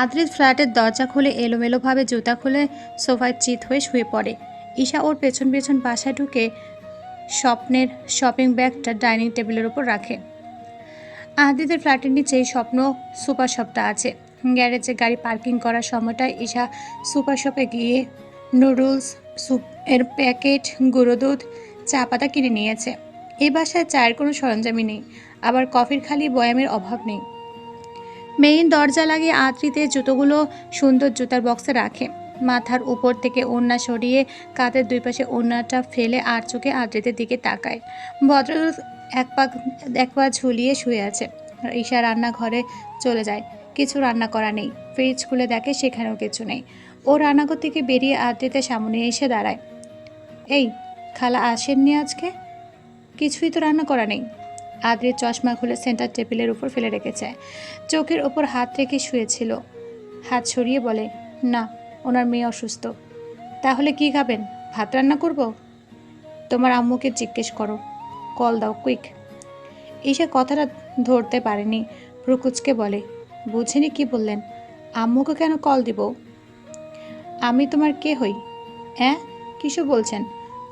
আদ্রিত ফ্ল্যাটের দরজা খুলে এলোমেলোভাবে জুতা খুলে সোফায় চিত হয়ে শুয়ে পড়ে। ঈশা ওর পেছন পেছন বাসায় ঢুকে স্বপ্নের শপিং ব্যাগটা ডাইনিং টেবিলের ওপর রাখে। আদিতের ফ্ল্যাটের নিচেই স্বপ্ন সুপার শপটা আছে। গ্যারেজে গাড়ি পার্কিং করার সময়টায় ঈশা সুপার শপে গিয়ে নুডলস স্যুপ এর প্যাকেট, গুঁড়ো দুধ, চা পাতা কিনে নিয়েছে। এই বাসায় চায়ের কোনো সরঞ্জামই নেই। আবার কফির খালি বয়ামের অভাব নেই। মেইন দরজা লাগিয়ে আদ্রিতে জুতোগুলো সুন্দর জুতার বক্সে রাখে। মাথার উপর থেকে ওড়না সরিয়ে কাঁধের দুই পাশে ওড়নাটা ফেলে আর চোখে আদ্রিতের দিকে তাকায়। ভদ্রলোক এক পা এক পা ঝুলিয়ে শুয়ে আছে। ঈশা রান্নাঘরে চলে যায়। কিছু রান্না করা নেই। ফ্রিজ খুলে দেখে সেখানেও কিছু নেই। ও রান্নাঘর থেকে বেরিয়ে আদ্রিতের সামনে এসে দাঁড়ায়। এই, খালা আসেননি আজকে? কিছুই তো রান্না করা নেই। আদ্রির চশমা খুলে সেন্টার টেবিলের উপর ফেলে রেখেছে। চোখের ওপর হাত রেখে শুয়েছিল। হাত সরিয়ে বলে, না, ওনার মেয়ে অসুস্থ। তাহলে কি খাবেন? ভাত রান্না করব? তোমার আম্মুকে জিজ্ঞেস করো। কল দাও, কুইক। ঈশা কথাটা ধরতে পারেনি। প্রকুচকে বলে, বুঝিনি কি বললেন? আম্মুকে কেন কল দিব? আমি তোমার কে হই? হ্যাঁ কিছু বলছেন?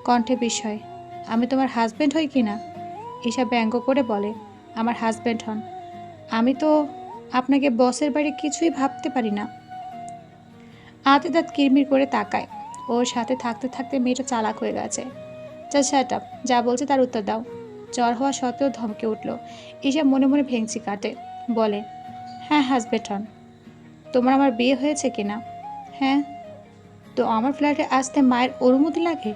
কণ্ঠে বিষয় আমি তোমার হাজব্যান্ড হই কি না? ঈশা ব্যঙ্গ করে বলে, আমার হাজব্যান্ড হন। আমি তো আপনাকে বসের বাড়ি কিছুই ভাবতে পারি না। হাতে দাঁত কিরমির করে তাকায়। ওর সাথে থাকতে থাকতে মেয়েটা চালাক হয়ে গেছে। যা শ্যাট আপ যা বলছে তার উত্তর দাও। জ্বর হওয়া সত্ত্বেও ধমকে উঠল। ঈশা মনে মনে ভেঙচি কাটে। বলে হ্যাঁ হাজবেন্ড হন। তোমার আমার বিয়ে হয়েছে কি না? হ্যাঁ। তো আমার ফ্ল্যাটে আসতে মায়ের অনুমতি লাগে?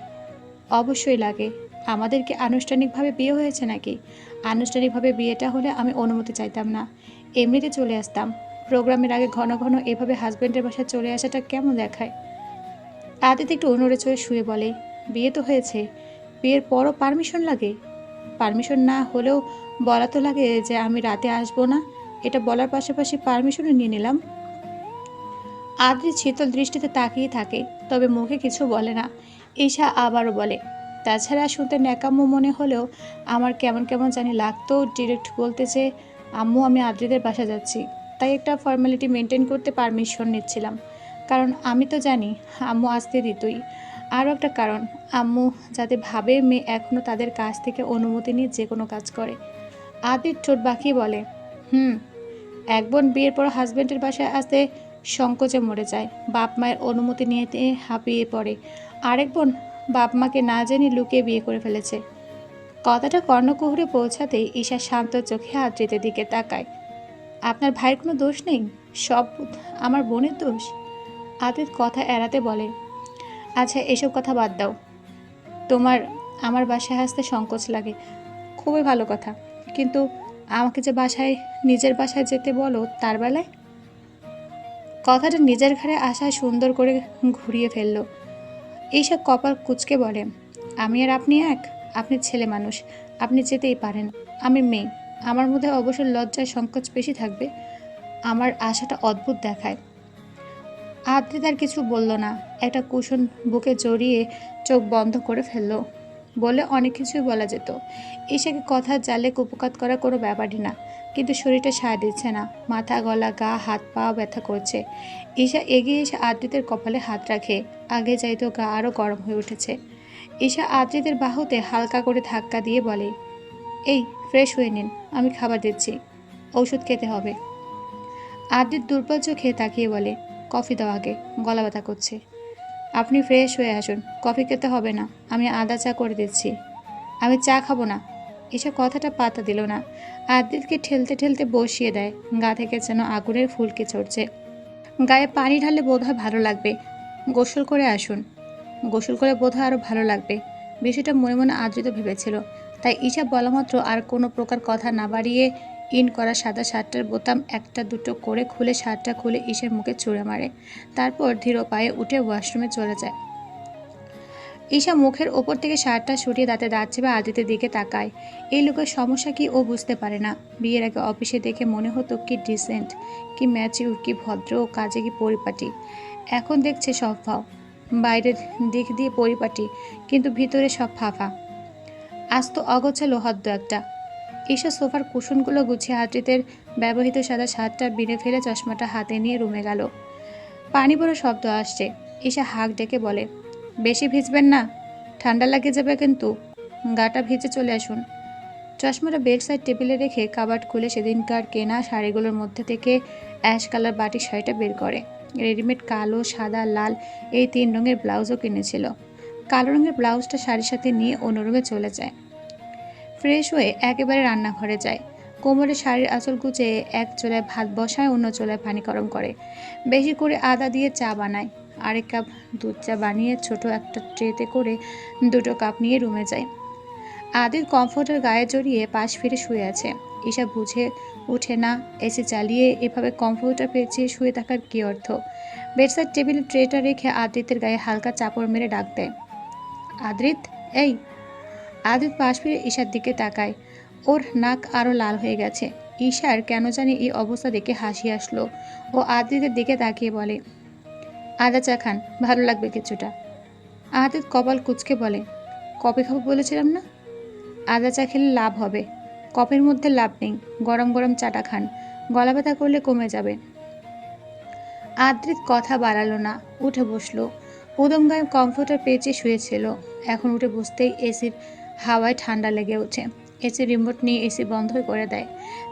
অবশ্যই লাগে। আমাদের কি আনুষ্ঠানিকভাবে বিয়ে হয়েছে নাকি? আনুষ্ঠানিকভাবে বিয়েটা হলে আমি অনুমতি চাইতাম না। এমনিতে চলে আসতাম। প্রোগ্রামের আগে ঘন ঘন এভাবে হাজব্যান্ডের বাসায় চলে আসাটা কেমন দেখায়? আদিতে একটু অনুরে চড়ে শুয়ে বলে, বিয়ে তো হয়েছে। বিয়ের পরও পারমিশন লাগে? পারমিশন না হলেও বলা তো লাগে যে আমি রাতে আসব না। এটা বলার পাশাপাশি পারমিশনও নিয়ে নিলাম। আদ্রি শীতল দৃষ্টিতে তাকিয়ে থাকে, তবে মুখে কিছু বলে না। ঈশা আবারও বলে তাছাড়া শুনতে ন্যাকাম্য মনে হলেও আমার কেমন কেমন জানি লাগতো ডিরেক্ট বলতে যে, আম্মু, আমি আদ্রিদের বাসা যাচ্ছি। তাই একটা ফর্মালিটি মেনটেন করতে পারমিশন নিচ্ছিলাম। কারণ আমি তো জানি, আম্মু আসতে দিতই। আরও একটা কারণ, আম্মু যাতে ভাবে মেয়ে এখনও তাদের কাছ থেকে অনুমতি নিয়ে যে কোনো কাজ করে। আদির ঠোঁট বাকি বলে, হুম, এক বোন বিয়ের পর হাজব্যান্ডের বাসায় আসতে সংকোচে মরে যায়। বাপ মায়ের অনুমতি নিয়ে হাঁপিয়ে পড়ে। আরেক বোন বাপ মাকে না জেনে লুকিয়ে বিয়ে করে ফেলেছে। কথাটা কর্ণকুহরে পৌঁছাতেই ঈশা শান্ত চোখে আদ্রিতের দিকে তাকায়। আপনার ভাইয়ের কোনো দোষ নেই? সব আমার বোনের দোষ? আদিত কথা এড়াতে বলে আচ্ছা এসব কথা বাদ দাও। তোমার, আমার বাসায় আসতে সংকোচ লাগে। খুবই ভালো কথা। কিন্তু আমাকে যে বাসায়, নিজের বাসায় যেতে বলো তার বেলায়? কথাটা নিজের ঘরে আসায় সুন্দর করে ঘুরিয়ে ফেলল। এইসব কপাল কুচকে বলে, আমি আর আপনি এক? আপনি ছেলে মানুষ, আপনি যেতেই পারেন। আমি মেয়ে, আমার মধ্যে অবশ্য লজ্জায় সংকোচ বেশি থাকবে। আমার আশাটা অদ্ভুত দেখায়। আদ্রি তার কিছু বলল না। একটা কুশন বুকে জড়িয়ে চোখ বন্ধ করে ফেলল। বলে অনেক কিছুই বলা যেত। ঈশাকে কথা জালে কুপকাত করা কোনো ব্যাপারই না, কিন্তু শরীরটা সায় দিচ্ছে না। মাথা, গলা, গা, হাত পা ব্যথা করছে। ঈশা এগিয়ে এসে আদ্রিতের কপালে হাত রাখে। আগে যাইতো গা আরও গরম হয়ে উঠেছে। ঈশা আদ্রিতের বাহুতে হালকা করে ধাক্কা দিয়ে বলে, এই ফ্রেশ হয়ে নিন, আমি খাবার দিচ্ছি। ঔষধ খেতে হবে। আদ্রিত দুর্বল চোখে তাকিয়ে বলে, কফি দাও আগে গলা ব্যথা করছে। আপনি ফ্রেশ হয়ে আসুন। কফি খেতে হবে না। আমি আদা চা করে দিচ্ছি। আমি চা খাব না। এসব কথাটা পাতা দিল না। আদিতকে ঠেলতে ঠেলতে বসিয়ে দেয়। গা থেকে যেন আগুনের ফুলকে চড়ছে গায়ে পানি ঢাললে বোধহয় ভালো লাগবে। গোসল করে আসুন। গোসল করে বোধহয় আরও ভালো লাগবে। বিষয়টা মনে মনে আদৃত ভেবেছিল। তাই ঈশা বলা মাত্র আর কোনো প্রকার কথা না বাড়িয়ে ইন করা সাদা শার্টটার বোতাম একটা দুটো করে খুলে শার্টটা খুলে ঈশের মুখে ছুঁড়ে মারে। তারপর ধীর পায়ে উঠে ওয়াশরুমে চলে যায়। ঈশা মুখের ওপর থেকে শার্টটা সরিয়ে দাঁতে দাঁত চেপে আদিতের দিকে তাকায়। এই লোকের সমস্যা কি ও বুঝতে পারে না। বিয়ের আগে অফিসে দেখে মনে হতো কি ডিসেন্ট কি ম্যাচিউর কি ভদ্র, ও কাজে কি পরিপাটি। এখন দেখছে সব ভাও বাইরের দিক দিয়ে পরিপাটি, কিন্তু ভিতরে সব ফাঁফা। আজ তো অগোছালো একটা। ঈশা সোফার কুশনগুলো গুছিয়ে আদ্রিতের ব্যবহৃত সাদা শার্টটা বিড়ে ফেলে চশমাটা হাতে নিয়ে রুমে গেল। পানি পড়া শব্দ আসছে। ঈশা হাঁক ডেকে বলে, বেশি ভিজবেন না, ঠান্ডা লাগে যাবে কিন্তু। গাটা ভিজে চলে আসুন। চশমাটা বেড সাইড টেবিলে রেখে কাবার্ড খুলে সেদিনকার কেনা শাড়িগুলোর মধ্যে থেকে অ্যাশ কালার বাটিক শাড়িটা বের করে। রেডিমেড কালো, সাদা, লাল এই তিন রঙের ব্লাউজও কিনেছিল। কালো রঙের ব্লাউজটা শাড়ির সাথে নিয়ে অন্য রুমে চলে যায়। ফ্রেশ হয়ে একেবারে রান্নাঘরে যায়। কোমরে শাড়ির আঁচল গুছিয়ে এক চোলায় ভাত বসায় অন্য চোলায় পানি গরম করে। বেশি করে আদা দিয়ে চা বানায়। আরেক কাপ দুধ চা বানিয়ে ছোট একটা ট্রেতে করে দুটো কাপ নিয়ে রুমে যায়। আদির কমফোর্টার গায়ে জড়িয়ে পাশ ফিরে শুয়ে আছে। ঈশা বুঝে উঠে না, এসে চালিয়ে এভাবে কমফোর্টার পেঁচিয়ে শুয়ে থাকার কী অর্থ? বেডসাইড টেবিলে ট্রেটা রেখে আদ্রিতের গায়ে হালকা চাপড় মেরে ডাক দেয়। আদ্রিত, এই। আদিত পাশ ফিরে ঈশার দিকে তাকায়। ওর নাক আরও লাল হয়ে গেছে। ঈশার কেন জানি এই অবস্থা দেখে হাসি আসলো ও আদিতের দিকে তাকিয়ে বলে, আদা চা খান, ভালো লাগবে কিছুটা। আদিত কপাল কুচকে বলে কপি খাব বলেছিলাম না? আদা চা খেলে লাভ হবে। কপের মধ্যে লাভ নেই। গরম গরম চাটা খান। গলা ব্যথা করলে কমে যাবে। আদ্রিত কথা বাড়ালো না, উঠে বসল। উদম গায়ে কমফোর্টার পেঁচে শুয়েছিল। এখন উঠে বসতেই এসির হাওয়ায় ঠান্ডা লেগে ওঠে। এসি রিমোট নিয়ে এসি বন্ধ করে দেয়।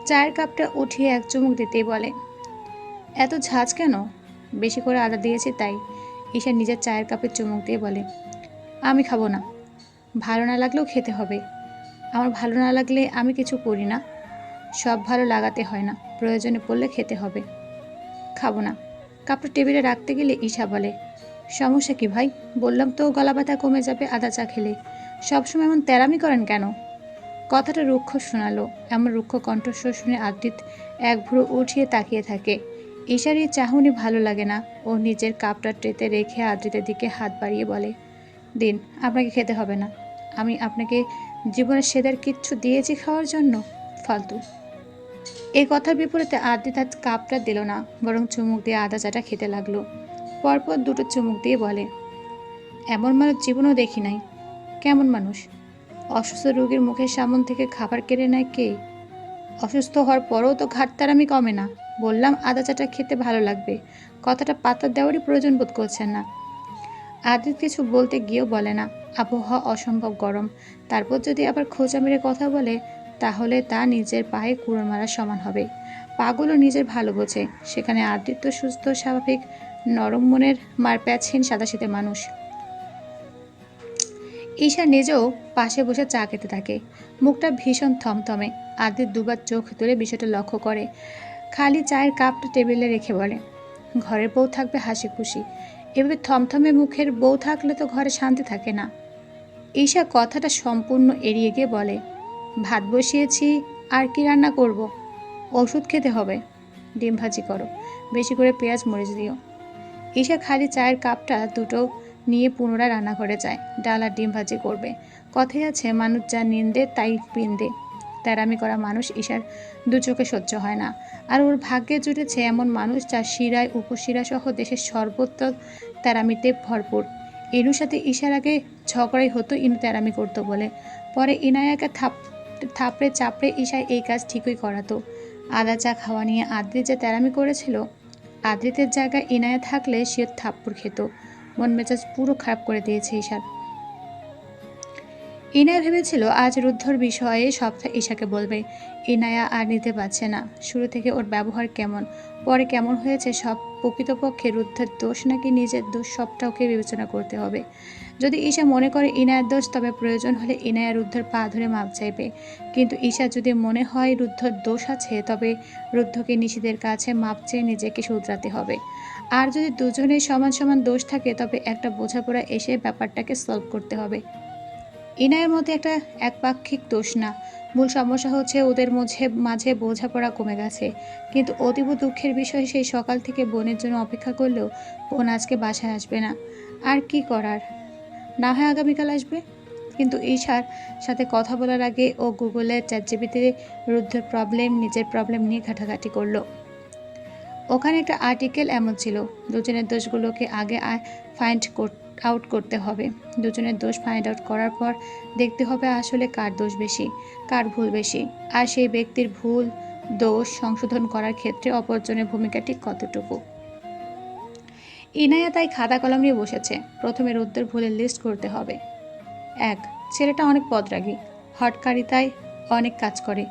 চায়ের কাপটা উঠিয়ে এক চুমুক দিতেই বলে, এত ঝাঁজ কেন? বেশি করে আদা দিয়েছি তাই। ঈশা নিজের চায়ের কাপে চুমুক দিয়ে বলে, আমি খাব না। ভালো না লাগলেও খেতে হবে। আমার ভালো না লাগলে আমি কিছু করি না। সব ভালো লাগাতে হয় না। প্রয়োজনে পড়লে খেতে হবে। খাব না। কাপটা টেবিলে রাখতে গেলে ঈশা বলে, সমস্যা কি ভাই? বললাম তো গলা ব্যথা কমে যাবে আদা চা খেলে। সবসময় এমন তেরামি করেন কেন? কথাটা রুক্ষ শোনালো। এমন রুক্ষ কণ্ঠস্বর শুনে আদ্রিত এক ভুরো উঠিয়ে তাকিয়ে থাকে। ঈশার এই চাহনি ভালো লাগে না। ও নিজের কাপটা ট্রেতে রেখে আদ্রিতের দিকে হাত বাড়িয়ে বলে, দিন, আপনাকে খেতে হবে না। আমি আপনাকে জীবনের সেদের কিচ্ছু দিয়েছি খাওয়ার জন্য, ফালতু। এই কথার বিপরীতে আদ্রিত আজ কাপটা দিল না, বরং চুমুক দিয়ে আদা চাটা খেতে লাগল। পরপর দুটো চুমুক দিয়ে বলে, এমন মানুষ জীবনও দেখি নাই। কেমন মানুষ? অসুস্থ রোগীর মুখের সামন থেকে খাবার কেড়ে নেয় কে? অসুস্থ হওয়ার পরেও তো ঘাটতারামি কমে না। বললাম, আদা চাটা খেতে ভালো লাগবে। কথাটা পাতা দেওয়ারই প্রয়োজন বোধ করছেন না। আদিত কিছু বলতে গিয়েও বলে না। আবহাওয়া অসম্ভব গরম। তারপর যদি আবার খোঁচা মেরে কথা বলে, তাহলে তা নিজের পায়ে কুড়ো মারার সমান হবে। পাগলও নিজের ভালো বোঝে। সেখানে আদিত্য সুস্থ, স্বাভাবিক, নরম মনের মার প্যাচহীন সাদাশীতে মানুষ। ঈশা নিজেও পাশে বসে চা খেতে থাকে। মুখটা ভীষণ থমথমে। আদিত দুবার চোখ তুলে বিষয়টা লক্ষ্য করে। খালি চায়ের কাপটা টেবিলে রেখে বলে, ঘরের বউ থাকবে হাসি খুশি। এভাবে থমথমে মুখের বউ থাকলে তো ঘরে শান্তি থাকে না। ঈশা কথাটা সম্পূর্ণ এড়িয়ে গিয়ে বলে, ভাত বসিয়েছি, আর কি রান্না করব। ওষুধ খেতে হবে। ডিম ভাজি করো। বেশি করে পেঁয়াজ মরিচ দিও। ঈশা খালি চায়ের কাপটা দুটো নিয়ে পুনরায় রান্নাঘরে যায়। ডাল আর ডিম ভাজি করবে। কথাই আছে, মানুষ যা নিন্দে, তাই পিন্দে। তেরামি করা মানুষ ঈশার দু চোখে সহ্য হয় না। আর ওর ভাগ্যে জুটেছে এমন মানুষ যার শিরায় উপশিরা সহ দেশের সর্বত্র তেরামিতে ভরপুর। ইনুর সাথে ঈশার আগে ঝগড়াই হতো ইনু তেরামি করতো বলে। পরে ইনায়াকে থাপ, থাপড়ে চাপড়ে ঈশায় এই কাজ ঠিকই করাতো। আদা চা খাওয়া নিয়ে আদ্রিত যে তেরামি করেছিল, আদ্রিতের জায়গায় ইনায়া থাকলে সে থাপ্পড় খেত। মন মেজাজ পুরো খারাপ করে দিয়েছে ঈশার। ইনায়া ভেবেছিল আজ রুদ্ধর বিষয়ে সবটা ঈশাকে বলবে। ইনায়া আর নিতে পারছে না। শুরু থেকে ওর ব্যবহার কেমন, পরে কেমন হয়েছে সব প্রকৃতপক্ষে রুদ্ধের দোষ নাকি নিজের দোষ সবটা ওকে বিবেচনা করতে হবে। যদি ঈশা মনে করে ইনায়ার দোষ, তবে প্রয়োজন হলে ইনায়া রুদ্ধর পা ধরে মাপ চাইবে। কিন্তু ঈশা যদি মনে হয় রুদ্ধর দোষ আছে, তবে রুদ্ধকে নিশিদের কাছে মাপ চেয়ে নিজেকে শুধরাতে হবে। আর যদি দুজনের সমান সমান দোষ থাকে, তবে একটা বোঝাপড়া এসে ব্যাপারটাকে সলভ করতে হবে। ইনায়ের মধ্যে একটা একপাক্ষিক দোষ না। মূল সমস্যা হচ্ছে ওদের মাঝে মাঝে বোঝাপড়া কমে গেছে। কিন্তু অতীব দুঃখের বিষয় সেই সকাল থেকে বোনের জন্য অপেক্ষা করলেও বোন আজকে বাসায় আসবে না। আর কি করার? না হয় আগামীকাল আসবে। কিন্তু ঈশার সাথে কথা বলার আগে ও গুগলে চ্যাটজিবিতে রুদ্ধের প্রবলেম নিজের প্রবলেম নিয়ে ঘাটাঘাটি করল। ওখানে একটা আর্টিকেল এমন ছিল, দুজনের দোষগুলোকে আগে ফাইন্ড আউট করতে হবে। দুজনের দোষ ফাইন্ড আউট করার পর দেখতে হবে আসলে কার দোষ বেশি, কার ভুল বেশি। আর সেই ব্যক্তির ভুল, দোষ সংশোধন করার ক্ষেত্রে অপরজনের ভূমিকা ঠিক কতটুকু? ইনায়া তাই খাতা কলম নিয়ে বসেছে। প্রথমে রুদ্রের ভুলের লিস্ট করতে হবে। এক, ছেলেটা অনেক পদরাগী। হটকারিতায় অনেক কাজ করে।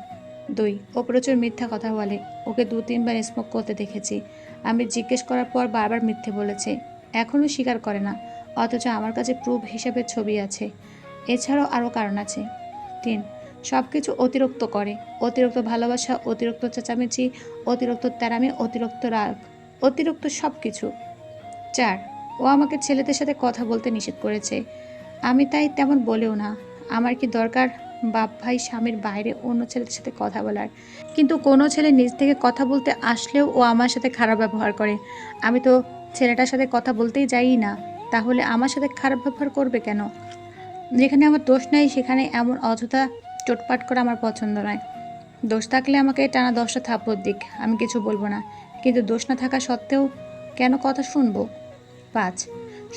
দুই, ও প্রচুর মিথ্যা কথা বলে। ওকে দু তিনবার স্মোক করতে দেখেছি। আমি জিজ্ঞেস করার পর বারবার মিথ্যে বলেছে। এখনও স্বীকার করে না। অথচ আমার কাছে প্রুফ হিসেবে ছবি আছে। এছাড়াও আরও কারণ আছে। তিন সব কিছু অতিরিক্ত করে। অতিরিক্ত ভালোবাসা, অতিরিক্ত চেঁচামেচি, অতিরিক্ত তেরামি, অতিরিক্ত রাগ, অতিরিক্ত সব কিছু চার, ও আমাকে ছেলেদের সাথে কথা বলতে নিষেধ করেছে। আমি তাই তেমন বলেও না। আমার কি দরকার? বাপ ভাই স্বামীর বাইরে অন্য ছেলেদের সাথে কথা বলার। কিন্তু কোনো ছেলে নিজ থেকে কথা বলতে আসলেও ও আমার সাথে খারাপ ব্যবহার করে। আমি তো ছেলেটার সাথে কথা বলতেই যাই না। তাহলে আমার সাথে খারাপ ব্যবহার করবে কেন? যেখানে আমার দোষ নাই, সেখানে এমন অযথা চোটপাট করা আমার পছন্দ নয়। দোষ থাকলে আমাকে টানা দশটা থাপ্পড় দিক, আমি কিছু বলব না। কিন্তু দোষ না থাকা সত্ত্বেও কেন কথা শুনব? পাঁচ,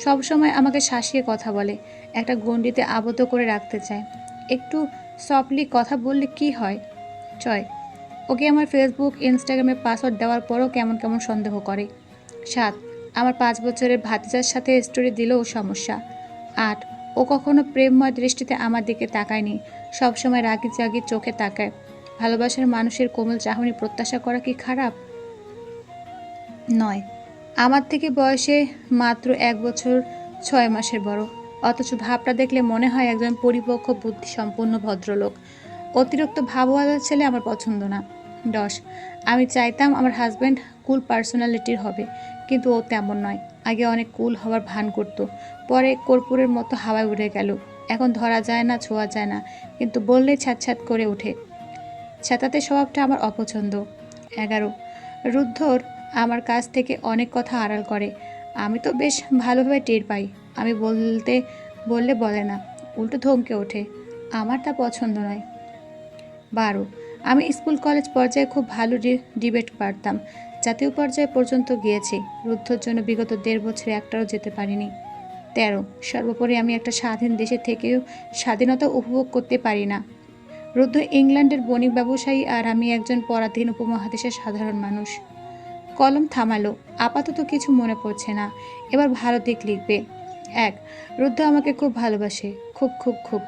সবসময় আমাকে শাসিয়ে কথা বলে, একটা গণ্ডিতে আবদ্ধ করে রাখতে চায়। একটু সফটলি কথা বললে কি হয়? ছয় ওকে আমার ফেসবুক ইনস্টাগ্রামে পাসওয়ার্ড দেওয়ার পরও কেমন কেমন সন্দেহ করে। সাত, আমার পাঁচ বছরের ভাতিজার সাথে স্টোরি দিলেও সমস্যা। আট, ও কখনো প্রেমময় দৃষ্টিতে আমার দিকে তাকায়নি, সবসময় রাগি জাগি চোখে তাকায়। ভালোবাসার মানুষের কোমল চাহনি প্রত্যাশা করা কি খারাপ? নয়, আমার থেকে বয়সে মাত্র এক বছর ছয় মাসের বড়। অথচ ভাবটা দেখলে মনে হয় একজন পরিপক্ক বুদ্ধি সম্পন্ন ভদ্রলোক। অতিরিক্ত ভাবওয়ালা ছেলে আমার পছন্দ না। দশ, আমি চাইতাম আমার হাজব্যান্ড কুল পার্সোনালিটির হবে, কিন্তু ও তেমন নয়। আগে অনেক কুল হওয়ার ভান করতো। পরে কর্পূরের মতো হাওয়ায় উড়ে গেল। এখন ধরা যায় না, ছোঁয়া যায় না, কিন্তু বললেই ছ্যাঁত ছ্যাঁত করে ওঠে। ছ্যাঁতাতে স্বভাবটা আমার অপছন্দ। এগারো, রুদ্ধর আমার কাছ থেকে অনেক কথা আড়াল করে। আমি তো বেশ ভালোভাবে টের পাই। আমি বলতে, বললে বলে না। উল্টো ধমকে ওঠে, আমার তা পছন্দ নয়। বারো, আমি স্কুল কলেজ পর্যায়ে খুব ভালো ডিবেট পারতাম। জাতীয় পর্যায়ে পর্যন্ত গিয়েছি। রুদ্ধর জন্য বিগত দেড় বছরে একটাও যেতে পারিনি। তেরো, সর্বোপরি আমি একটা স্বাধীন দেশে থেকেও স্বাধীনতা উপভোগ করতে পারি না। রুদ্ধ ইংল্যান্ডের বণিক ব্যবসায়ী আর আমি একজন পরাধীন উপমহাদেশের সাধারণ মানুষ। কলম থামালো, আপাতত কিছু মনে পড়ছে না। এবার ভালো দিক লিখবে এক, রুদ্ধ আমাকে খুব ভালোবাসে, খুব খুব খুব।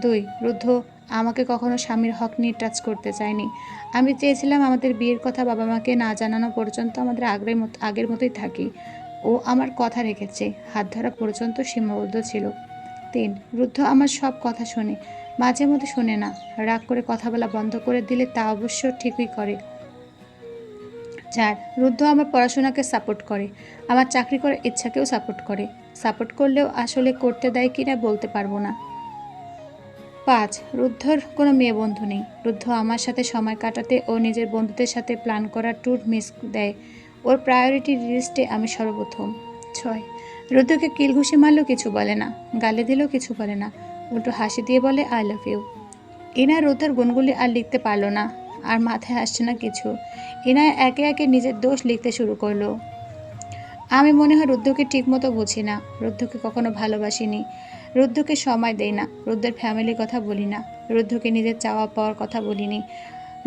দুই, রুদ্ধ আমাকে কখনো স্বামীর হক নিয়ে টাচ করতে চায়নি। আমি চেয়েছিলাম আমাদের বিয়ের কথা বাবা মাকে না জানানো পর্যন্ত আমাদের আগের মতো, আগের মতোই থাকি। ও আমার কথা রেখেছে, হাত ধরা পর্যন্ত সীমাবদ্ধ ছিল। তিন, রুদ্ধ আমার সব কথা শোনে, মাঝে মধ্যে শোনে না, রাগ করে কথা বলা বন্ধ করে দিলে তা অবশ্য ঠিকই করে। চার, রুদ্ধ আমার পড়াশোনাকে সাপোর্ট করে, আমার চাকরি করার ইচ্ছাকেও সাপোর্ট করে। সাপোর্ট করলেও আসলে করতে দেয় কিনা বলতে পারব না। পাঁচ, রুদ্ধর কোনো মেয়ে বন্ধু নেই। রুদ্ধ আমার সাথে সময় কাটাতে ও নিজের বন্ধুদের সাথে প্ল্যান করা ট্যুর মিস দেয়। ওর প্রায়োরিটি লিস্টে আমি সর্বপ্রথম। ছয়, রুদ্ধকে কিলঘুষি মারলেও কিছু বলে না, গালে দিলেও কিছু বলে না, উল্টো হাসি দিয়ে বলে আই লাভ ইউ ইনা রুদ্ধর গুণগুলি আর লিখতে পারল না, আর মাথায় আসছে না কিছু। ইনায় একে একে নিজের দোষ লিখতে শুরু করল। আমি মনে হয় রুদ্ধকে ঠিকমতো বুঝি না। রুদ্ধকে কখনো ভালোবাসিনি। রুদ্ধকে সময় দেই না। রুদ্ধের ফ্যামিলির কথা বলি না। রুদ্ধকে নিজের চাওয়া পাওয়ার কথা বলিনি।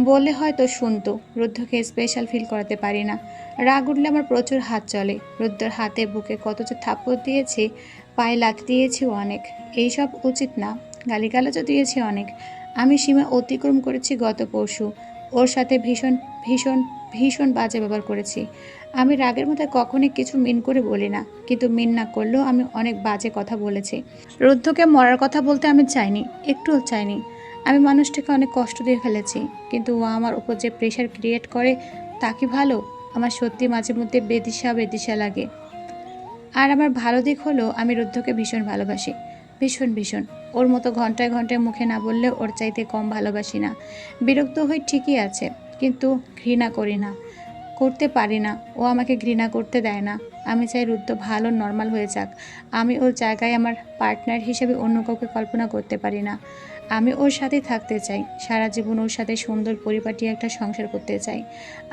বললে হয়তো শুনতো। রুদ্ধকে স্পেশাল ফিল করাতে পারি না। রাগ উঠলে আমার প্রচুর হাত চলে। রুদ্ধর হাতে, বুকে কত যে থাপ্পড় দিয়েছি, পায়ে লাথি দিয়েছি অনেক। এইসব উচিত না। গালিগালাজও দিয়েছি অনেক। আমি সীমা অতিক্রম করেছি গত পরশু। ওর সাথে ভীষণ ভীষণ ভীষণ বাজে ব্যবহার করেছি। আমি রাগের মধ্যে কখনই কিছু মিন করে বলি না, কিন্তু মিন না করলেও আমি অনেক বাজে কথা বলেছি। রুদ্ধকে মরার কথা বলতে আমি চাইনি, একটুও চাইনি। আমি মানুষটাকে অনেক কষ্ট দিয়ে ফেলেছি, কিন্তু ও আমার উপর যে প্রেশার ক্রিয়েট করে, তা কি ভালো? আমার সত্যি মাঝে মধ্যে বেদিশা বেদিশা লাগে। আর আমার ভালো দিক হলো আমি রুদ্ধকে ভীষণ ভালোবাসি, ভীষণ ভীষণ। ওর মতো ঘন্টায় ঘন্টায় মুখে না বললে ওর চাইতে কম ভালোবাসি না। বিরক্ত হই ঠিকই আছে, কিন্তু ঘৃণা করি না। করতে পারি না। ও আমাকে ঘৃণা করতে দেয় না। আমি চাই রুদ্র ভালো নর্মাল হয়ে যাক। আমি ওর জায়গায় আমার পার্টনার হিসেবে অন্য কাউকে কল্পনা করতে পারি না। আমি ওর সাথে থাকতে চাই। সারা জীবন ওর সাথে সুন্দর পরিপাটি একটা সংসার করতে চাই।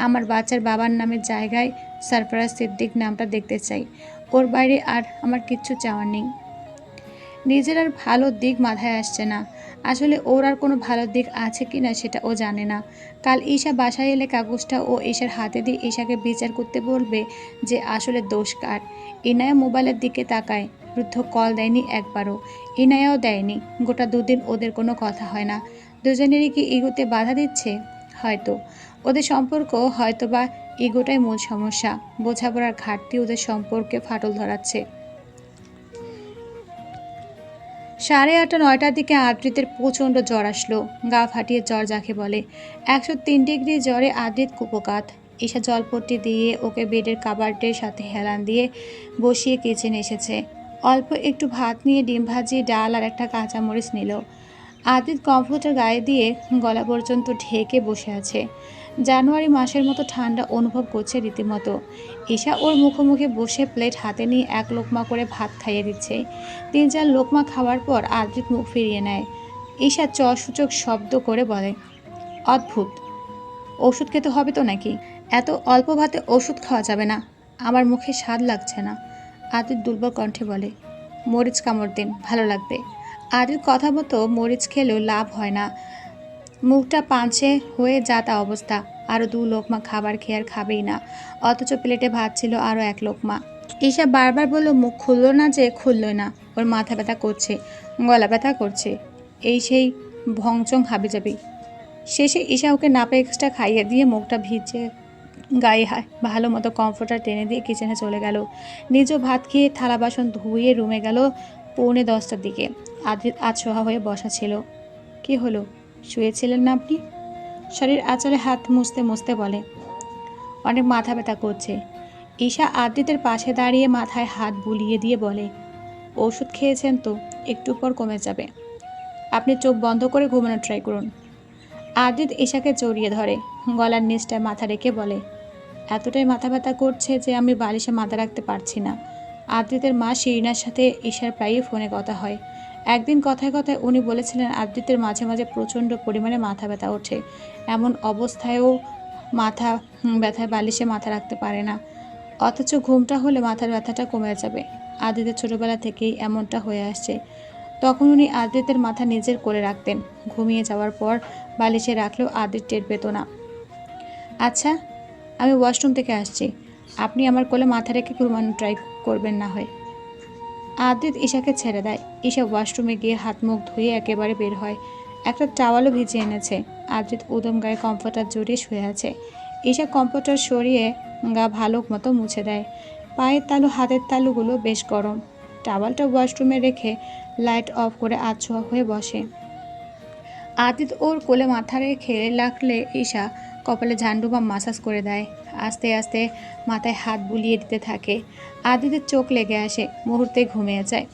আমার বাচ্চার বাবার নামের জায়গায় সারফরাজ সিদ্দিক নামটা দেখতে চাই। ওর বাইরে আর আমার কিচ্ছু চাওয়ার নেই। নিজের আর ভালো দিক মাথায় আসছে না। আসলে ওর আর কোনো ভালো দিক আছে কি না সেটা ও জানে না। কাল ঈশা বাসায় এলে কাগজটা ও ঈশার হাতে দিয়ে ঈশাকে বিচার করতে বলবে যে আসলে দোষ কার। ইনায়া মোবাইলের দিকে তাকায়। বৃদ্ধ কল দেয়নি একবারও। ইনায়াও দেয়নি। গোটা দুদিন ওদের কোনো কথা হয় না। দুজনেরই কি ইগোতে বাধা দিচ্ছে? হয়তো। ওদের সম্পর্ক হয়তো বা ইগোটাই মূল সমস্যা। বোঝাপড়ার ঘাটতি ওদের সম্পর্কে ফাটল ধরাচ্ছে। সাড়ে আটটা, নয়টার দিকে আদ্রিতের প্রচণ্ড জ্বর আসলো। গা ফাটিয়ে জ্বর যাকে বলে। একশো তিন ডিগ্রি জ্বরে আদ্রিত কুপকাত। ঈশা জলপট্টি দিয়ে ওকে বেডের কাবার্টের সাথে হেলান দিয়ে বসিয়ে কিচেনে এসেছে। অল্প একটু ভাত নিয়ে ডিম ভাজি ডাল আর একটা কাঁচামরিচ নিল। আদিত কম্পিউটার গায়ে দিয়ে গলা পর্যন্ত ঢেকে বসে আছে। জানুয়ারি মাসের মতো ঠান্ডা অনুভব করছে রীতিমতো। ঈশা ওর মুখোমুখি বসে প্লেট হাতে নিয়ে এক লোকমা করে ভাত খাইয়ে দিচ্ছে। তিন চার লোকমা খাওয়ার পর আদ্রিত মুখ ফিরিয়ে নেয়। ঈশা চসূচক শব্দ করে বলে, অদ্ভুত। ওষুধ খেতে হবে তো নাকি? এত অল্প ভাতে ওষুধ খাওয়া যাবে না। আমার মুখে স্বাদ লাগছে না। আদিত দুর্বল কণ্ঠে বলে, মরিচ কামড় দিন, ভালো লাগবে। আদির কথা মতো মরিচ খেলেও লাভ হয় না। মুখটা পাঁচে হয়ে যা তা অবস্থা। আরও দু লোকমা খাবার খেয়ে আর খাবেই না। অথচ প্লেটে ভাত ছিল আরও এক লোকমা। ঈশা বারবার বলল, মুখ খুললো না যে? খুললোই না। ওর মাথা ব্যথা করছে, গলা ব্যথা করছে। এই সেই ভংচং হাবি যাবি শেষে ঈশা ওকে নাপা এক্সট্রা খাইয়ে দিয়ে মুখটা ভিজে গায়ে হায়, ভালো মতো কমফোর্টার টেনে দিয়ে কিচেনে চলে গেল। নিজ ভাত খেয়ে থালা বাসন ধুয়ে রুমে গেল পৌনে দশটার দিকে। আদ্রিত আছোহা হয়ে বসা ছিল। কি হলো? শুয়েছিলেন না আপনি? শরীর আঁচলে হাত মুছতে মুছতে বলে, অনেক মাথা ব্যথা করছে। ঈশা আদ্রিতের পাশে দাঁড়িয়ে মাথায় হাত বুলিয়ে দিয়ে বলে, ওষুধ খেয়েছেন তো, একটু পর কমে যাবে। আপনি চোখ বন্ধ করে ঘুমানোর ট্রাই করুন। আদিত ঈশাকে জড়িয়ে ধরে, গলার নিচটায় মাথা রেখে বলে, এতটাই মাথা ব্যথা করছে যে আমি বালিশে মাথা রাখতে পারছি না। আদ্রিতের মা শিরিনার সাথে ঈশার প্রায়ই ফোনে কথা হয়। একদিন কথায় কথায় উনি বলেছিলেন আদ্রিতের মাঝে মাঝে প্রচণ্ড পরিমাণে মাথা ব্যথা ওঠে। এমন অবস্থায়ও মাথা ব্যথায় বালিশে মাথা রাখতে পারে না। অথচ ঘুমটা হলে মাথার ব্যথাটা কমে যাবে। আদিতের ছোটোবেলা থেকেই এমনটা হয়ে আসছে। তখন উনি আদ্রিতের মাথা নিজের কোলে রাখতেন। ঘুমিয়ে যাওয়ার পর বালিশে রাখলেও আদ্রিত টের পেত না। আচ্ছা আমি ওয়াশরুম থেকে আসছি। আপনি আমার কোলে মাথা রেখে ঘুমানো ট্রাই করবেন না হয়। আদ্রিত ঈশাকে ছেড়ে দেয়। ঈশা ওয়াশরুমে গিয়ে হাত মুখ ধুয়ে একেবারে বের হয়। একটা টাওয়ালও ভিজিয়ে এনেছে। আদ্রিত উদম গায়ে কমফোর্টার জড়িয়ে শুয়ে আছে। ঈশা কমফোর্টার সরিয়ে গা ভালো মতো মুছে দেয়। পায়ের তালু, হাতের তালুগুলো বেশ গরম। টাওয়ালটা ওয়াশরুমে রেখে লাইট অফ করে আছোয়া হয়ে বসে। আদিত ওর কোলে মাথা রেখে লাগলে ঈশা কপালে ঝান্ডু বা মাসাজ করে দেয়। আস্তে আস্তে মাথায় হাত বুলিয়ে দিতে থাকে। আদিতের চোখ লেগে আসে, মুহূর্তে ঘুমিয়ে যায়।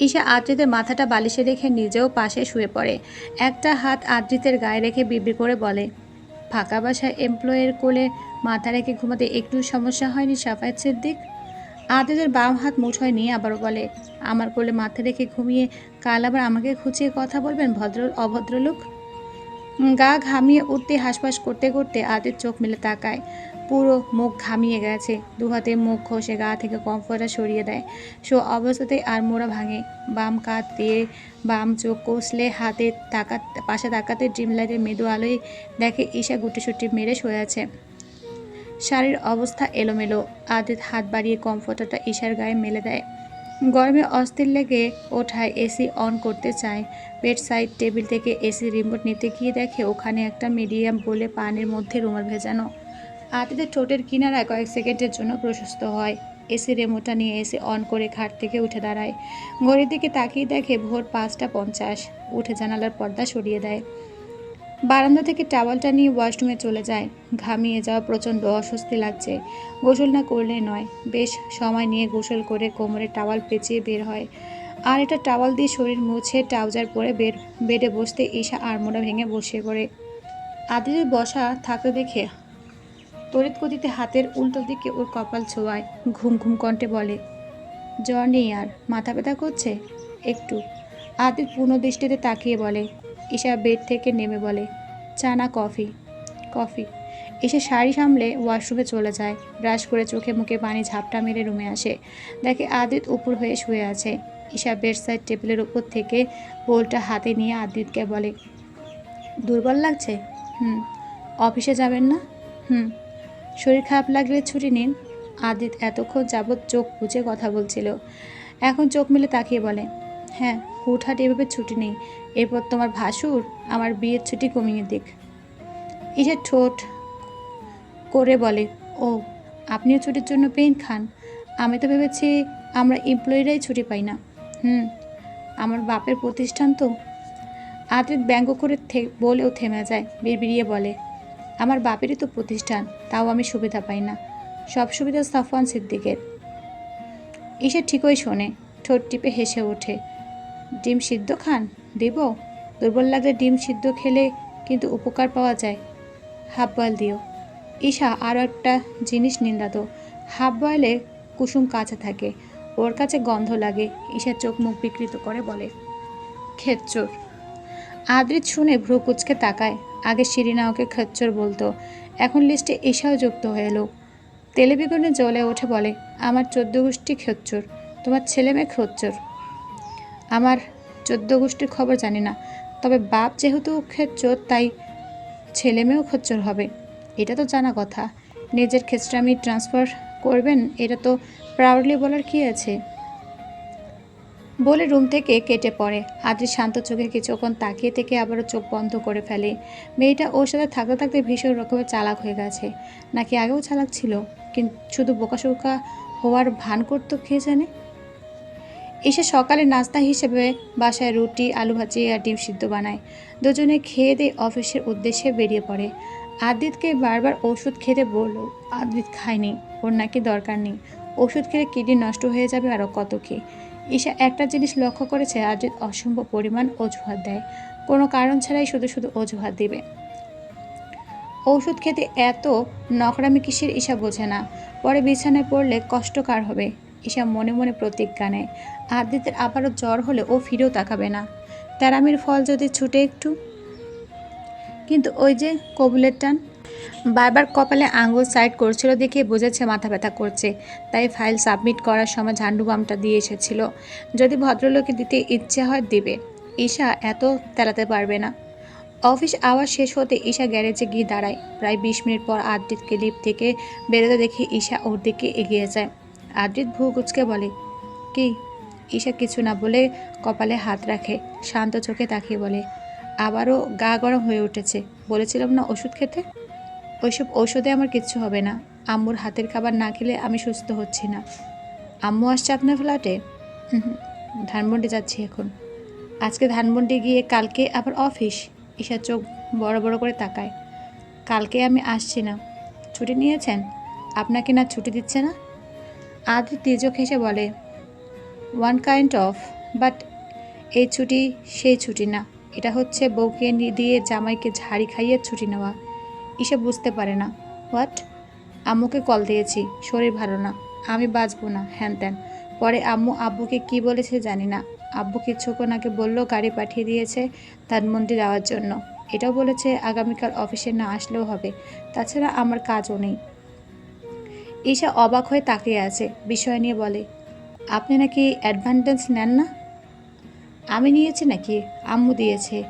ঈশা আদ্রিতের মাথাটা বালিশে রেখে নিজেও পাশে শুয়ে পড়ে। একটা হাত আদ্রিতের গায়ে রেখে বিবি করে বলে, ফাঁকা বাসায় এমপ্লয়ের কোলে মাথা রেখে ঘুমাতে একটু সমস্যা হয়নি সাফায়েত সিদ্দিক? আদিতের বাম হাত মুঠোয় নিয়ে আবারও বলে, আমার কোলে মাথা রেখে ঘুমিয়ে কাল আবার আমাকে খুঁচিয়ে কথা বলবেন ভদ্র, অভদ্রলোক? গা ঘামিয়ে উঠতে হাসপাস করতে করতে আদিত চোখ মেলে তাকায়। পুরো মুখ ঘামিয়ে গেছে। দু হাতে মুখ ঘষে গা থেকে কমফোর্টার সরিয়ে দেয়। সো অবস্থাতেই আর মোড়া ভাঙে। বাম কাত দিয়ে বাম চোখ কষলে হাতে তাকা পাশে তাকাতে ড্রিম লাইটের মৃদু আলোয় দেখে ঈশা গুটিসুটি মেরে শুয়ে আছে। শাড়ির অবস্থা এলোমেলো। আদিত হাত বাড়িয়ে কমফোর্টারটা ঈশার গায়ে মেলে দেয়। গরমে অস্থির লেগে ওঠায় এসি অন করতে চায়। বেড সাইড টেবিল থেকে এসি রিমোট নিতে গিয়ে দেখে ওখানে একটা মিডিয়াম বলে পানির মধ্যে রুমাল ভেজানো। আদিতের ঠোঁটের কিনারায় কয়েক সেকেন্ডের জন্য প্রশস্ত হয়। এসি রেমোটা নিয়ে এসে অন করে খাট থেকে উঠে দাঁড়ায়। ঘড়ির দিকে তাকিয়ে দেখে ভোর পাঁচটা পঞ্চাশ। উঠে জানালার পর্দা সরিয়ে দেয়। বারান্দা থেকে টাওয়ালটা নিয়ে ওয়াশরুমে চলে যায়। ঘামিয়ে যাওয়া প্রচণ্ড অস্বস্তি লাগছে। গোসল না করলে নয়। বেশ সময় নিয়ে গোসল করে কোমরে টাওয়াল পেঁচিয়ে বের হয়। আর এটা টাওয়াল দিয়ে শরীর মুছে ট্রাউজার পরে বের, বেডে বসতে ঈশা আড়মোড়া ভেঙে বসে পড়ে। আদিদের বসা থাকতে দেখে তড়িৎ গতিতে হাতের উল্টো দিকে ওর কপাল ছোঁয়ায়, ঘুম ঘুম কণ্ঠে বলে, জ্বর নেই আর, মাথা ব্যথা করছে? একটু। আদিত পূর্ণ দৃষ্টিতে তাকিয়ে বলে, ঈশা বেড থেকে নেমে বলে, চা না, কফি। কফি। এসে শাড়ি সামলে ওয়াশরুমে চলে যায়, ব্রাশ করে চোখে মুখে পানি ঝাপটা মেরে রুমে আসে। দেখে আদিত উপর হয়ে শুয়ে আছে। ঈশা বেড সাইড টেবিলের উপর থেকে বোলটা হাতে নিয়ে আদিতকে বলে, দুর্বল লাগছে? হুম। অফিসে যাবেন না? হুম। শরীর খারাপ লাগলে ছুটি নিন। আদিত এতক্ষণ যাবৎ চোখ বুঝে কথা বলছিল। এখন চোখ মেলে তাকিয়ে বলে হ্যাঁ হুটহাট এভাবে ছুটি নেই। এরপর তোমার ভাসুর আমার বিয়ের ছুটি কমিয়ে দিক। ঈশা ঠোঁট করে বলে, ও, আপনিও ছুটির জন্য পেন খান। আমি তো ভেবেছি আমরা এমপ্লয়িরাই ছুটি পাই না। হুম, আমার বাপের প্রতিষ্ঠান তো? আদিত ব্যঙ্গ করে বলেও থেমে যায়, বিড়বিড়িয়ে বলে আমার বাপেরই তো প্রতিষ্ঠান, তাও আমি সুবিধা পাই না। সব সুবিধা সাফওয়ান সিদ্দিকের। ঈশা ঠিকই শোনে, ঠোঁট টিপে হেসে ওঠে। ডিম সিদ্ধ খান? দেব? দুর্বল লাগলে ডিম সিদ্ধ খেলে কিন্তু উপকার পাওয়া যায়। হাফ বয়েল দিও। ঈশা আরও একটা জিনিস নিন্দাত হাফ বয়েলে কুসুম কাঁচা থাকে, ওর কাছে গন্ধ লাগে ঈশা চোখ মুখ বিকৃত করে বলে। খেচ্চোর আদ্রিত শুনে ভ্রু কুচকে তাকায়। আগে শিরিনা ওকে খেচ্চর বলতো। এখন লিস্টে ঈশাও যুক্ত হয়ে এলো। তেলে বেগুনে জ্বলে ওঠে বলে, আমার চোদ্দ গোষ্ঠী খেচ্চর, তোমার ছেলে মেয়ে খচ্চর। আমার চোদ্দ গোষ্ঠীর খবর জানি না, তবে বাপ যেহেতু খেচ্চর, তাই ছেলে মেয়েও খচ্চর হবে। এটা তো জানা কথা। নিজের ক্ষেত্রামি ট্রান্সফার করবেন, এটা তো প্রাউডলি বলার কি আছে? বলে রুম থেকে কেটে পড়ে। আদ্রি শান্ত চোখে কিছুক্ষণ তাকিয়ে থেকে আবারও চোখ বন্ধ করে ফেলে। মেয়েটা ওর সাথে থাকতে থাকতে ভীষণ রকমের চালাক হয়ে গেছে। নাকি আগেও চালাক ছিল? কিন্তু শুধু বোকাশোকা হওয়ার ভান করতো কে জানে? এসে সকালে নাস্তা হিসেবে বাসায় রুটি, আলু ভাজি আর ডিম সিদ্ধ বানায়। দুজনে খেয়ে দিয়ে অফিসের উদ্দেশ্যে বেরিয়ে পড়ে। আদিতকে বারবার ওষুধ খেতে বলল, আদিত খায়নি, ওর নাকি দরকার নেই। ওষুধ খেলে কিডনি নষ্ট হয়ে যাবে আরও কত কি? ঈশা একটা জিনিস লক্ষ্য করেছে আদিত অসম্ভব পরিমাণ অজুহাত দেয়। কোনো কারণ ছাড়াই শুধু শুধু অজুহাত দিবে। ঔষধ খেতে এত নকরামি কিসের ঈশা বোঝে না। পরে বিছানায় পড়লে কষ্টকর হবে? ঈশা মনে মনে প্রতিজ্ঞা নেয়। আদিতের আবারও জ্বর হলে ও ফিরেও তাকাবে না। তেরামির ফল যদি ছুটে একটু। কিন্তু ওই যে কবুলের টান বারবার কপালে আঙুল সাইড করছিল দেখে বুঝেছে মাথা ব্যথা করছে। তাই ফাইল সাবমিট করার সময় ঝান্ডু বামটা দিয়ে এসেছিল। যদি ভদ্রলোকে দিতে ইচ্ছে হয় দেবে। ঈশা এত তেলাতে পারবে না। অফিস আওয়ার শেষ হতে ঈশা গ্যারেজে গিয়ে দাঁড়ায়। প্রায় বিশ মিনিট পর আদ্রিতকে লিফট থেকে বেরোতে দেখে ঈশা ওর দিকে এগিয়ে যায়। আদ্রিত ভূ কুচকে বলে, কি? ঈশা কিছু না বলে কপালে হাত রাখে, শান্ত চোখে তাকিয়ে বলে, আবারও গা গরম হয়ে উঠেছে। বলেছিলাম না ওষুধ খেতে? ওইসব ঔষধে আমার কিচ্ছু হবে না। আম্মুর হাতের খাবার না খেলে আমি সুস্থ হচ্ছি না। আম্মু আসছে আপনার ফ্ল্যাটে? ধানমন্ডি যাচ্ছি এখন। আজকে ধানমন্ডি গিয়ে কালকে আবার অফিস। ঈশা চোখ বড় বড় করে তাকায়। কালকে আমি আসছি না। ছুটি নিয়েছেন? আপনাকে না ছুটি দিচ্ছে না? আদ্রি তির্যক হেসে বলে ওয়ান কাইন্ড অফ বাট এই ছুটি সেই ছুটি না। এটা হচ্ছে বউকে দিয়ে জামাইকে ঝাড়ি খাইয়ে ছুটি নেওয়া। ঈশা বুঝতে পারে না। হোয়াট? আম্মুকে কল দিয়েছি। শরীর ভালো না। আমি বাঁচবো না। হ্যান ত্যান। পরে আম্মু আব্বুকে কি বলেছে জানি না। আব্বু কিছুক্ষণ আগে বলল গাড়ি পাঠিয়ে দিয়েছে তার ধানমন্ডি যাওয়ার জন্য। এটাও বলেছে আগামীকাল অফিসে না আসলেও হবে। তাছাড়া আমার কাজও নেই। ঈশা অবাক হয়ে তাকিয়ে আছে। বিষয় নিয়ে বলে, আপনি নাকি অ্যাডভান্টেজ নেন না? আমি নিয়েছি নাকি? আম্মু দিয়েছে।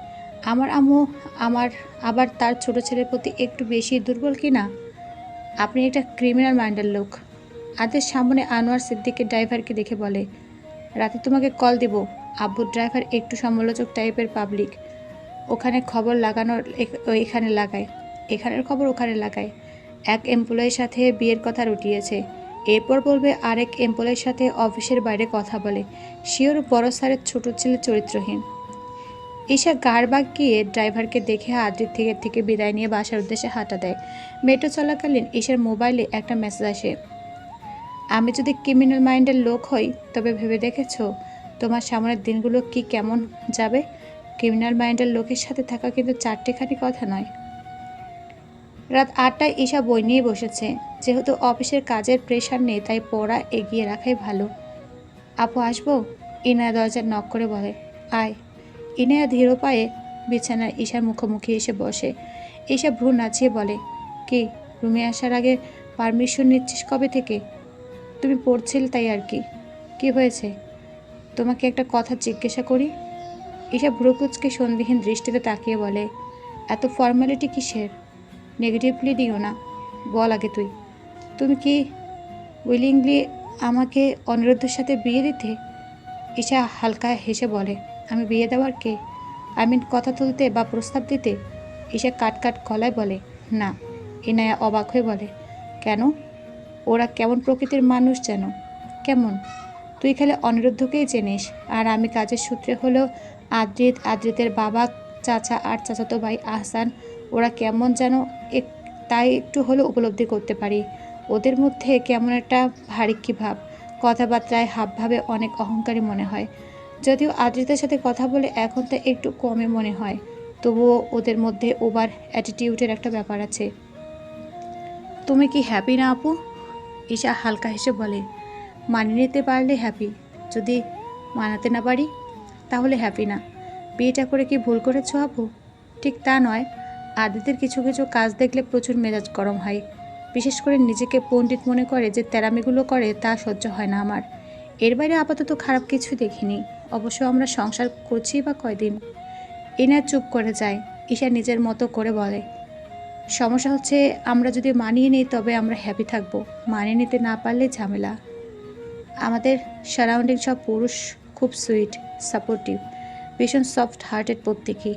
আমার আম্মু আমার আবার তার ছোট ছেলের প্রতি একটু বেশি দুর্বল কি না? আপনি একটা ক্রিমিনাল মাইন্ডের লোক। আদের সামনে আনোয়ার সিদ্দিকের ড্রাইভারকে দেখে বলে, রাতে তোমাকে কল দেব। আব্বুর ড্রাইভার একটু সমালোচক টাইপের পাবলিক। ওখানে খবর লাগানোর এখানে লাগায়। এখানের খবর ওখানে লাগায়। এক এমপ্লয়ের সাথে বিয়ের কথা রটিয়েছে। এরপর বলবে আরেক এমপ্লয়ের সাথে অফিসের বাইরে কথা বলে। শিওর বড় স্যারের ছোট ছেলে চরিত্রহীন। ঈশা গাড় বাগ গিয়ে ড্রাইভারকে দেখে আদ্রির থেকে থেকে বিদায় নিয়ে বাসার উদ্দেশ্যে হাঁটা দেয়। মেট্রো চলাকালীন ঈশার মোবাইলে একটা মেসেজ আসে। আমি যদি ক্রিমিনাল মাইন্ডের লোক হই, তবে ভেবে দেখেছ তোমার সামনের দিনগুলো কি কেমন যাবে? ক্রিমিনাল মাইন্ডের লোকের সাথে থাকা কিন্তু চারটেখানি কথা নয়। রাত আটটায় ঈশা বই নিয়ে বসেছে। যেহেতু অফিসের কাজের প্রেশার নেই, তাই পড়া এগিয়ে রাখাই ভালো। আপু, আসব? ইনায়া দরজার নক করে বলে। আয়। ইনায়া ধীর পায়ে বিছানায় ঈশার মুখোমুখি এসে বসে। ঈশা ভ্রু নাচিয়ে বলে, কি, রুমে আসার আগে পারমিশন নিচ্ছিস কবে থেকে? তুমি পড়ছিলে তাই আর কি। কি হয়েছে? তোমাকে একটা কথা জিজ্ঞাসা করি? ঈশা ভ্রুকুচকে সন্দিহীন দৃষ্টিতে তাকিয়ে বলে, এত ফর্মালিটি কিসের? নেগেটিভলি দিও না, বল আগে তুই। তুমি কি উইলিংলি আমাকে অনিরুদ্ধের সাথে বিয়ে দিতে? ঈশা হালকা হেসে বলে আমি বিয়ে দেওয়ার কে? আই মিন কথা তুলতে বা প্রস্তাব দিতে? ঈশা কাট কাট গলায় বলে, না। ইনায়া অবাক হয়ে বলে, কেন? ওরা কেমন প্রকৃতির মানুষ যেন? কেমন? তুই খালি অনিরুদ্ধকেই চেনিস। আর আমি কাজের সূত্রে হলো আদ্রিত, আদ্রিতের বাবা, চাচা আর চাচাতো ভাই আহসান, ওরা কেমন যেন এক, তাই একটু হলেও উপলব্ধি করতে পারি। ওদের মধ্যে কেমন একটা ভারিক্কি ভাব। কথাবার্তায় হাবভাবে অনেক অহংকারী মনে হয়। যদিও আদ্রিতের সাথে কথা বলে এখন তা একটু কমে মনে হয়। তবুও ওদের মধ্যে ওভার অ্যাটিটিউডের একটা ব্যাপার আছে। তুমি কি হ্যাপি না আপু? ঈশা হালকা হেসে বলে। মানিয়ে নিতে পারলে হ্যাপি যদি মানাতে না পারি, তাহলে হ্যাপি না। বিয়েটা করে কি ভুল করেছ আপু? ঠিক তা নয়। আদিতের কিছু কিছু কাজ দেখলে প্রচুর মেজাজ গরম হয়। বিশেষ করে নিজেকে পণ্ডিত মনে করে যে তেরামিগুলো করে তা সহ্য হয় না আমার। এর বাইরে আপাতত খারাপ কিছু দেখিনি। অবশ্য আমরা সংসার করছি বা কয়দিন? এনা চুপ করে যায়, ঈশা নিজের মতো করে বলে। সমস্যা হচ্ছে আমরা যদি মানিয়ে নিই তবে আমরা হ্যাপি থাকব, মানিয়ে নিতে না পারলে ঝামেলা। আমাদের সারাউন্ডিং সব পুরুষ খুব সুইট সাপোর্টিভ ভীষণ সফট হার্টেড প্রত্যেকেই।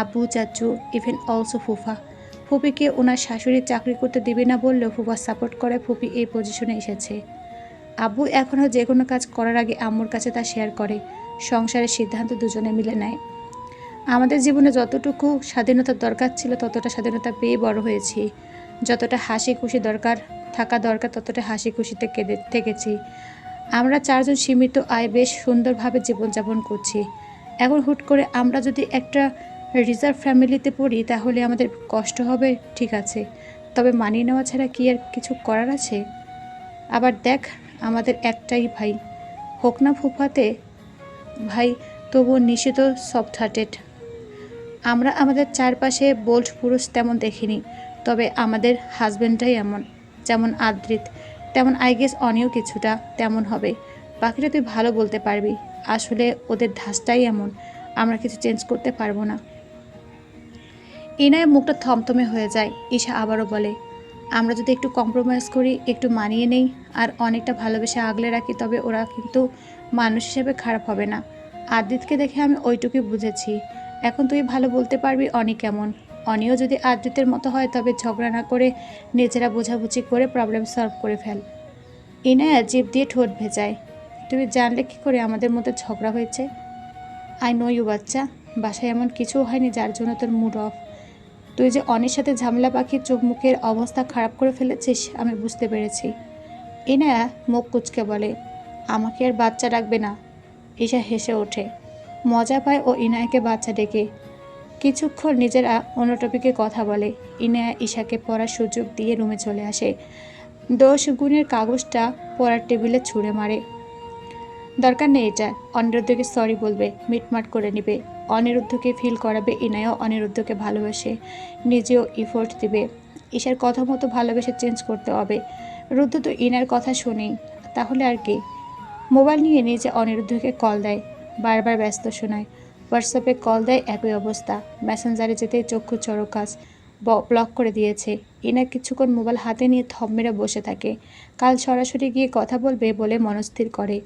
আব্বু, চাচু ইভেন অলসো ফুফা। ফুপিকে ওনার শাশুড়ির চাকরি করতে দিবে না বললেও ফুফা সাপোর্ট করে ফুপি এই পজিশনে এসেছে। আব্বু এখনও যে কোনো কাজ করার আগে আম্মুর কাছে তা শেয়ার করে। সংসারের সিদ্ধান্ত দুজনে মিলে নেয়। আমাদের জীবনে যতটুকু স্বাধীনতার দরকার ছিল, ততটা স্বাধীনতা পেয়ে বড় হয়েছি। যতটা হাসি খুশি দরকার, থাকা দরকার, ততটা হাসি খুশিতে কেঁদে থেকেছি। আমরা চারজন সীমিত আয় বেশ সুন্দরভাবে জীবনযাপন করছি। এখন হুট করে আমরা যদি একটা রিজার্ভ ফ্যামিলিতে পড়ি, তাহলে আমাদের কষ্ট হবে, ঠিক আছে। তবে মানিয়ে নেওয়া ছাড়া কি আর কিছু করার আছে? আবার দেখ, আমাদের একটাই ভাই। হোক না ফুফাতে ভাই, তবুও নিষিদ্ধ সফট হার্টেড আমরা আমাদের চারপাশে বোল্ড পুরুষ তেমন দেখিনি, তবে আমাদের হাজব্যান্ডটাই এমন, যেমন আদ্রিত। তেমন আই গেস অনিও কিছুটা তেমন হবে। বাকিটা তুই ভালো বলতে পারবি। আসলে ওদের ধাঁচটাই এমন, আমরা কিছু চেঞ্জ করতে পারব না। ইনায়ের মুখটা থমথমে হয়ে যায়, ঈশা আবারও বলে, আমরা যদি একটু কম্প্রোমাইজ করি, একটু মানিয়ে নেই, আর অনেকটা ভালোবেসে আগলে রাখি, তবে ওরা কিন্তু মানুষ হিসেবে খারাপ হবে না। আদিতকে দেখে আমি ওইটুকুই বুঝেছি। এখন তুই ভালো বলতে পারবি অনি কেমন। অনিও যদি আদিতের মতো হয় তবে ঝগড়া না করে নিজেরা বোঝাবুঝি করে প্রবলেম সলভ করে ফেল। ইনায়া জিভ দিয়ে ঠোঁট ভেজায়। তুমি জানলে কী করে আমাদের মধ্যে ঝগড়া হয়েছে? আই নো ইউ বাচ্চা। বাসায় এমন কিছু হয়নি যার জন্য তোর মুড অফ তুই যে অনির সাথে ঝামেলা পাখির চোখ মুখের অবস্থা খারাপ করে ফেলেছিস, আমি বুঝতে পেরেছি। ইনায়া মুখ কুচকে বলে আমাকে আর বাচ্চা রাখবে না। ঈশা হেসে ওঠে। মজা পায় ও ইনায়াকে বাচ্চা ডেকে। কিছুক্ষণ নিজেরা অন্য টপিকে কথা বলে। ইনায়া ঈশাকে পড়ার সুযোগ দিয়ে রুমে চলে আসে। দশ গুণের কাগজটা পড়ার টেবিলে ছুঁড়ে মারে। দরকার নেই এটা। অনিরুদ্ধকে সরি বলবে, মিটমাট করে নেবে। অনিরুদ্ধকে ফিল করাবে ইনায়ও অনিরুদ্ধকে ভালোবাসে। নিজেও ইফোর্ট দিবে। ঈশার কথা মতো ভালোবেসে চেঞ্জ করতে হবে। রুদ্ধ তো ইনার কথা শুনেই। তাহলে আর কি? মোবাইল নিয়ে নিজে অনিরুদ্ধকে কল দেয়, বারবার ব্যস্ত শোনায়। হোয়াটসঅ্যাপে কল দেয় একই অবস্থা ম্যাসেঞ্জারে যেতে চক্ষু চড়কাজ ব্লক করে দিয়েছে। এনা কিছুক্ষণ মোবাইল হাতে নিয়ে থম মেরে বসে থাকে। কাল সরাসরি গিয়ে কথা বলবে বলে মনস্থির করে।